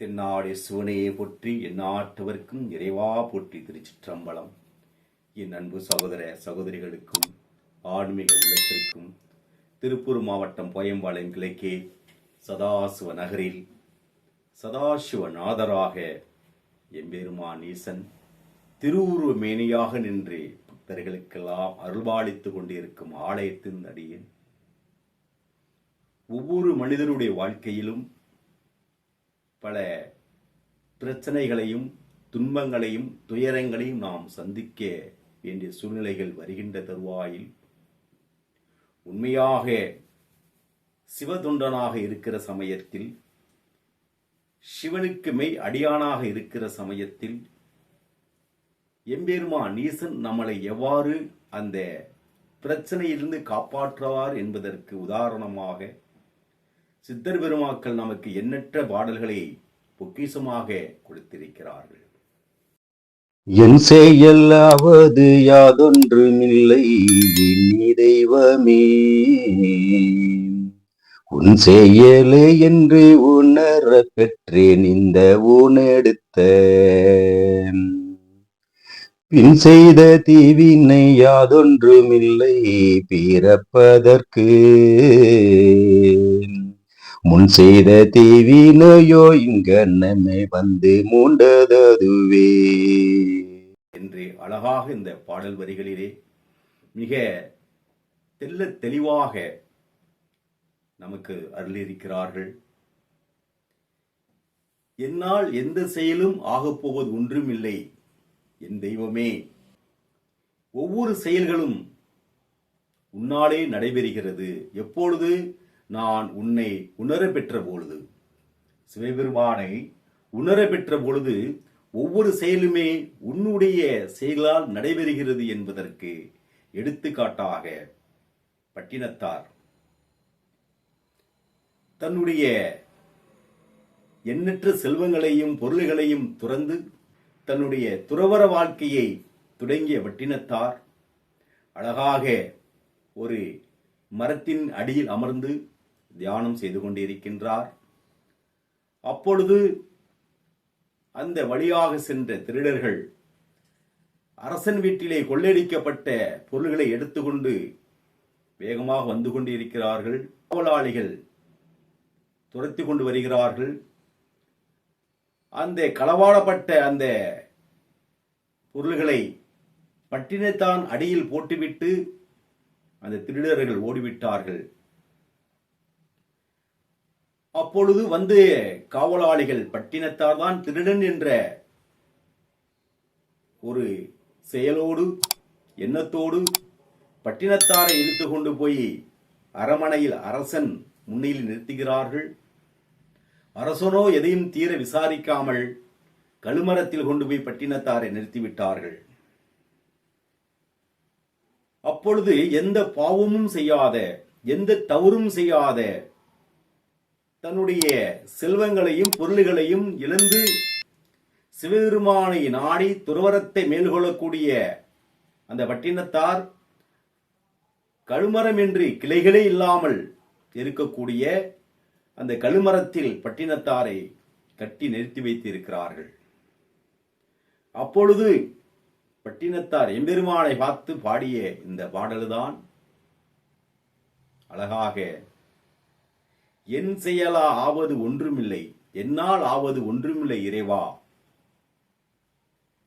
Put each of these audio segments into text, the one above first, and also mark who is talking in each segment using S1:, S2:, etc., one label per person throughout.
S1: தென்னாடு சிவனையே போற்றி எந்நாட்டவர்க்கும் இறைவா போற்றி திருச்சிற்றம்பலம். என் அன்பு சகோதர சகோதரிகளுக்கும் ஆன்மீக உள்ளத்திற்கும் திருப்பூர் மாவட்டம் போயம்பாளையம் கிழக்கே சதாசிவ நகரில் சதாசிவ நாதராக எம்பெருமான் ஈசன் திருவுருவ மேனியாக நின்று பக்தர்களுக்கெல்லாம் அருள்பாலித்துக் கொண்டிருக்கும் ஆலயத்தின் அடியேன் ஒவ்வொரு மனிதனுடைய வாழ்க்கையிலும் பல பிரச்சனைகளையும் துன்பங்களையும் துயரங்களையும் நாம் சந்திக்க வேண்டிய சூழ்நிலைகள் வருகின்ற தருவாயில் உண்மையாக சிவதுண்டனாக இருக்கிற சமயத்தில் சிவனுக்கு மெய் அடியானாக இருக்கிற சமயத்தில் எம்பெருமான் ஈசன் நம்மளை எவ்வாறு அந்த பிரச்சனையிலிருந்து காப்பாற்றுவார் என்பதற்கு உதாரணமாக சித்தர் பெருமாக்கள் நமக்கு எண்ணற்ற பாடல்களை பொக்கிசமாக கொடுத்திருக்கிறார்கள்.
S2: என் செயலாவது யாதொன்றுமில்லை நீ தெய்வமே உன் செயலே என்று உணர பெற்றேன் இந்த ஊனெடுத்த. பின் செய்த தீவினை யாதொன்றுமில்லை பிறப்பதற்கு. முன் செய்த தீவினையோ இங்கன்னமே வந்து மூண்டததுவே.
S1: என்று அழகாக இந்த பாடல் வரிகளிலே மிக தெல்ல தெளிவாக நமக்கு அருளியிருக்கிறார்கள். என்னால் எந்த செயலும் ஆகப்போவது ஒன்றும் இல்லை என் தெய்வமே ஒவ்வொரு செயல்களும் உன்னாலே நடைபெறுகிறது. எப்பொழுது நான் உன்னை உணர பெற்ற பொழுது. சிவபெருமானை உணர பெற்ற பொழுது ஒவ்வொரு செயலுமே உன்னுடைய செயலால் நடைபெறுகிறது என்பதற்கு எடுத்துக்காட்டாக பட்டினத்தார். தன்னுடைய எண்ணற்ற செல்வங்களையும் பொருள்களையும் துறந்து தன்னுடைய துறவர வாழ்க்கையை தொடங்கிய வட்டினத்தார் அழகாக ஒரு மரத்தின் அடியில் அமர்ந்து தியானம் செய்து கொண்டிருக்கின்றார். அப்பொழுது அந்த வழியாக சென்ற திருடர்கள் அரசன் வீட்டிலே கொள்ளையடிக்கப்பட்ட பொருள்களை எடுத்துக்கொண்டு வேகமாக வந்து கொண்டிருக்கிறார்கள். காவலாளிகள் துரத்தி கொண்டு வருகிறார்கள். அந்த களவாடப்பட்ட அந்த பொருள்களை பட்டினத்தான் அடியில் போட்டுவிட்டு அந்த திருடர்கள் ஓடிவிட்டார்கள். அப்பொழுது வந்து காவலாளிகள் பட்டினத்தார் தான் திருடன் என்ற ஒரு செயலோடு எண்ணத்தோடு பட்டினத்தாரை இழுத்து கொண்டு போய் அரமனையில் அரசன் முன்னில் நிறுத்துகிறார்கள். அரசனோ எதையும் தீர விசாரிக்காமல் கழுமரத்தில் கொண்டு போய் பட்டினத்தாரை நிறுத்திவிட்டார்கள். அப்பொழுது எந்த பாவமும் செய்யாத எந்த தவறும் செய்யாத தன்னுடைய செல்வங்களையும் பொருள்களையும் இழந்து சிவபெருமானை நாடி துறவரத்தை மேல்கொள்ளக்கூடிய அந்த பட்டினத்தார் கழுமரம் என்று கிளைகளே இல்லாமல் இருக்கக்கூடிய அந்த கழுமரத்தில் பட்டினத்தாரை கட்டி நிறுத்தி வைத்திருக்கிறார்கள். அப்பொழுது பட்டினத்தார் எம்பெருமானை பார்த்து பாடிய இந்த பாடல்தான் அழகாக என் செயலா ஆவது ஒன்றுமில்லை என்னால் ஆவது ஒன்றுமில்லை இறைவா.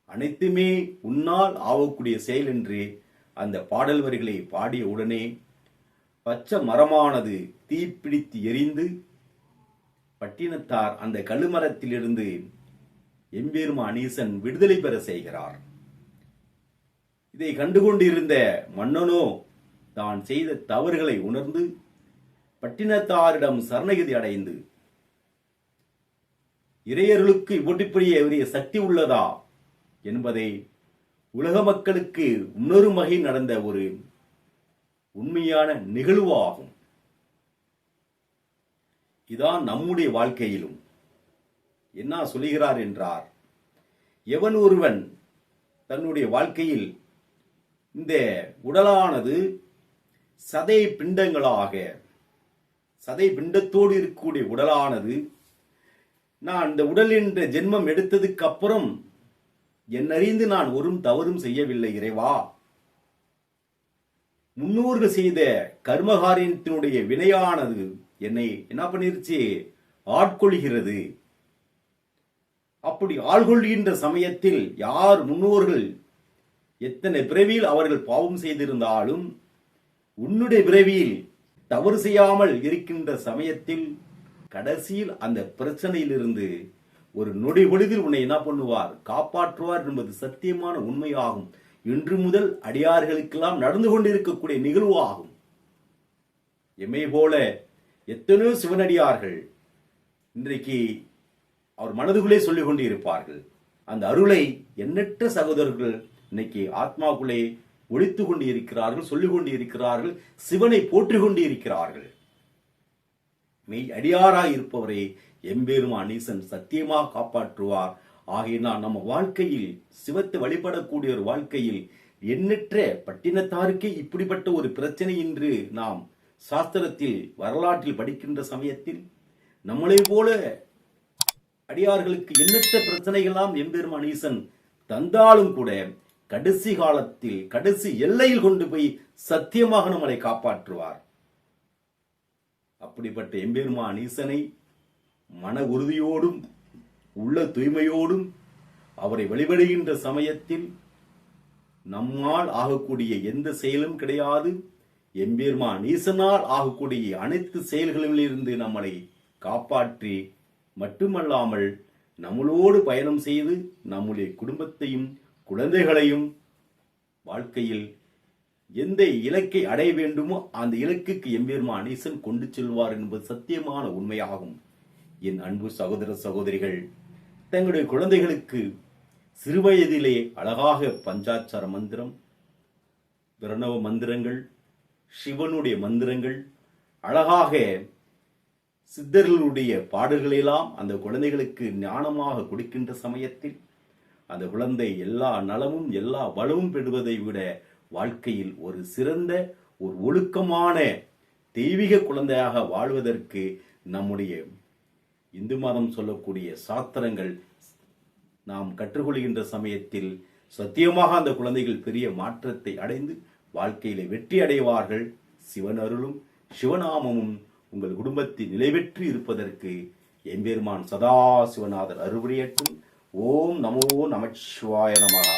S1: அனைத்துமே உன்னால் ஆகக்கூடிய செயல் என்று அந்த பாடல் வரிகளை பாடிய உடனே பச்சை மரமானது தீப்பிடித்து எரிந்து பட்டினத்தார் அந்த கழுமரத்திலிருந்து எம்பெருமா அனீசன் விடுதலை பெற செய்கிறார். இதை கண்டுகொண்டிருந்த மன்னனோ தான் செய்த தவறுகளை உணர்ந்து பட்டினத்தாரிடம் சரணகிதி அடைந்து இறையர்களுக்கு இவ்வொட்டிப்படிய உரிய சக்தி உள்ளதா என்பதை உலக மக்களுக்கு உணரும் வகை நடந்த ஒரு உண்மையான நிகழ்வாகும். இதான் நம்முடைய வாழ்க்கையிலும் என்ன சொல்லுகிறார் என்றார். எவன் ஒருவன் தன்னுடைய வாழ்க்கையில் இந்த உடலானது சதை பிண்டங்களாக சதை பிண்டத்தோடு இருக்கக்கூடிய உடலானது நான் இந்த உடல் என்ற ஜென்மம் எடுத்ததுக்கு அப்புறம் என்னறிந்து நான் ஒரு தவறும் செய்யவில்லை இறைவா. முன்னோர்கள் செய்த கர்மகாரியத்தினுடைய வினையானது என்னை என்ன பண்ணிருச்சு? ஆட்கொள்கிறது. அப்படி ஆள்கொள்கின்ற சமயத்தில் யார் முன்னோர்கள் எத்தனை பிறவியில் அவர்கள் பாவம் செய்திருந்தாலும் உன்னுடைய பிறவியில் தவறு செய்யாமல் இருக்கின்ற சமயத்தில் கடைசியில் அந்த பிரச்சனையிலிருந்து ஒரு நொடி பொழுதில் உன்னை என்ன பண்ணுவார்? காப்பாற்றுவார் என்பது சத்தியமான உண்மையாகும். இன்று முதல் அடியார்களுக்கெல்லாம் நடந்து கொண்டிருக்கக்கூடிய நிகழ்வு ஆகும் எம்மை போல எத்தனையோ சிவனடியார்கள் இன்றைக்கு அவர் மனதுக்குள்ளே சொல்லிக் கொண்டு இருப்பார்கள் அந்த அருளை எண்ணற்ற சகோதரர்கள் இன்னைக்கு ஆத்மாக்குள்ளே ஒழித்து கொண்டு இருக்கிறார்கள் சொல்லிக் கொண்டு இருக்கிறார்கள் சிவனை போற்றிக் கொண்டு இருக்கிறார்கள் மெய் அடியாராய் இருப்பவரை எம்பெருமான் ஈசன் சத்தியமாக காப்பாற்றுவார். ஆகையினால் நம்ம வாழ்க்கையில் சிவத்தை வழிபடக்கூடிய ஒரு வாழ்க்கையில் எண்ணற்ற பட்டினத்தாருக்கே இப்படிப்பட்ட ஒரு பிரச்சனை என்று நாம் சாஸ்திரத்தில் வரலாற்றில் படிக்கின்ற சமயத்தில் நம்மளை போல அடியார்களுக்கு எண்ணற்ற பிரச்சனைகளாம் எம்பெருமான் ஈசன் தந்தாலும் கூட கடைசி காலத்தில் கடைசி எல்லையில் கொண்டு போய் சத்தியமாக நம்மளை காப்பாற்றுவார். அப்படிப்பட்ட எம்பெருமான் ஈசனை மன உறுதியோடும் உள்ள தூய்மையோடும் அவரை வழிபடுகின்ற சமயத்தில் நம்மால் ஆகக்கூடிய எந்த செயலும் கிடையாது. எம்பெருமான் ஈசனால் ஆகக்கூடிய அனைத்து செயல்களிலிருந்து நம்மளை காப்பாற்றி மட்டுமல்லாமல் நம்மளோடு பயணம் செய்து நம்முடைய குடும்பத்தையும் குழந்தைகளையும் வாழ்க்கையில் எந்த இலக்கை அடைய வேண்டுமோ அந்த இலக்குக்கு எம்பெருமான் ஈசன் கொண்டு செல்வார் என்பது சத்தியமான உண்மையாகும். என் அன்பு சகோதர சகோதரிகள் தங்களுடைய குழந்தைகளுக்கு சிறுவயதிலே அழகாக பஞ்சாச்சார மந்திரம் பிரணவ மந்திரங்கள் சிவனுடைய மந்திரங்கள் அழகாக சித்தர்களுடைய பாடல்களெல்லாம் அந்த குழந்தைகளுக்கு ஞானமாக கொடுக்கின்ற சமயத்தில் அந்த குழந்தை எல்லா நலமும் எல்லா வளமும் பெறுவதை விட வாழ்க்கையில் ஒரு சிறந்த ஒரு ஒழுக்கமான தெய்வீக குழந்தையாக வாழ்வதற்கு நம்முடைய இந்து மதம் சொல்லக்கூடிய சாத்திரங்கள் நாம் கற்றுக்கொள்கின்ற சமயத்தில் சத்தியமாக அந்த குழந்தைகள் பெரிய மாற்றத்தை அடைந்து வாழ்க்கையில வெற்றி அடைவார்கள். சிவன் அருளும் சிவநாமமும் உங்கள் குடும்பத்தில் நிலைபெற்று இருப்பதற்கு எம்பெருமான் சதா சிவநாதர் அருள்புரியட்டும். ஓம் நமோ நமச்சிவாய நமகா